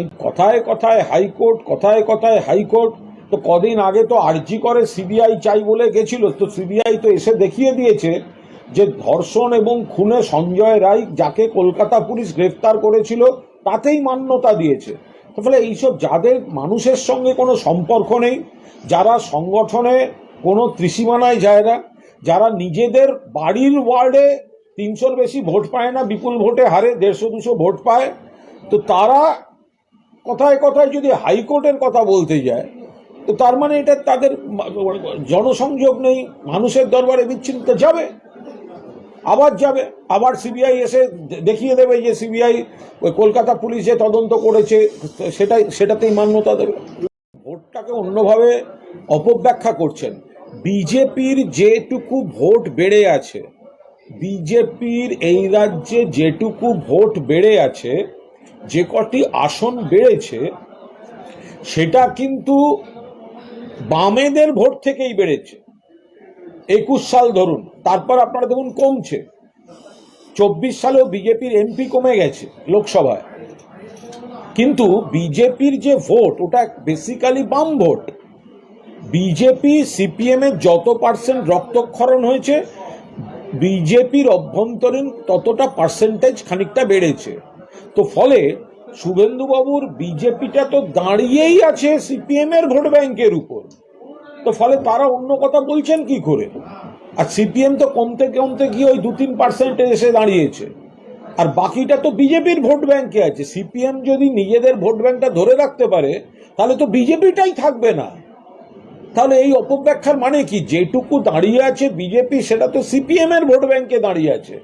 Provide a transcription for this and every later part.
এই কথায় কথায় হাইকোর্ট, কথায় কথায় হাইকোর্ট, তো কদিন আগে তো আর্জি করে সিবিআই চাই বলে গেছিল, তো সিবিআই তো এসে দেখিয়ে দিয়েছে যে ধর্ষণ এবং খুনে সঞ্জয় রায় যাকে কলকাতা পুলিশ গ্রেফতার করেছিল, তাতেই মান্যতা দিয়েছে। ফলে এইসব যাদের মানুষের সঙ্গে কোনো সম্পর্ক নেই, যারা সংগঠনে কোনো ত্রিসীমানায় যায় না, যারা নিজেদের বাড়ির ওয়ার্ডে তিনশোর বেশি ভোট পায় না, বিপুল ভোটে হারে দেড়শো, দুশো ভোট পায়, তো তারা কথায় কথায় যদি হাইকোর্টের কথা বলতে যায়, তো তার মানে এটা তাদের জনসংযোগ নেই, মানুষের দরবারে বিচ্ছিন্ন যাবে, আবার যাবে, আবার সিবিআই এসে দেখিয়ে দেবে যে সিবিআই ওই কলকাতা পুলিশ যে তদন্ত করেছে, সেটাই, সেটাতেই মান্যতা দেবে ভোটটাকে অন্যভাবে অপব্যাখ্যা করছেন। বিজেপির যেটুকু ভোট বেড়ে আছে, বিজেপির এই রাজ্যে যেটুকু ভোট বেড়ে আছে যে কটি আসন বেড়েছে, সেটা কিন্তু বামেদের ভোট থেকেই বেড়েছে। একুশ সাল ধরুন, তারপর আপনারা দেখুন কমছে। চব্বিশ সালেও বিজেপির এমপি কমে গেছে লোকসভায়। কিন্তু বিজেপির যে ভোট, ওটা বেসিক্যালি বাম ভোট। বিজেপি সিপিএম এর যত পার্সেন্ট রক্তক্ষরণ হয়েছে, বিজেপির অভ্যন্তরীণ ততটা পার্সেন্টেজ খানিকটা বেড়েছে। তো ফলে শুভেন্দুবাবুর বিজেপিটা তো দাঁড়িয়েই আছে সিপিএম এর ভোট ব্যাংকের উপর। তো ফলে তারা অন্য কথা বলছেন কি করে? আর সিপিএম তো কমতে কমতে গিয়ে ওই দু তিন পার্সেন্টে এসে দাঁড়িয়েছে। আর বাকিটা তো বিজেপির ভোট ব্যাংকে আছে। সিপিএম যদি নিজেদের ভোট ব্যাংকটা ধরে রাখতে পারে, তাহলে তো বিজেপিটাই থাকবে না। তাহলে এই অপব্যাখ্যার মানে কি? যেটুকু দাঁড়িয়ে আছে বিজেপি সেটা তো সিপিএম এর ভোট ব্যাংকে দাঁড়িয়ে আছে।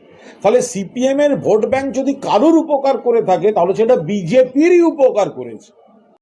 ফলে সিপিএম এর ভোট ব্যাংক যদি কারোর উপকার করে থাকে, তাহলে সেটা বিজেপিরই উপকার করেছে।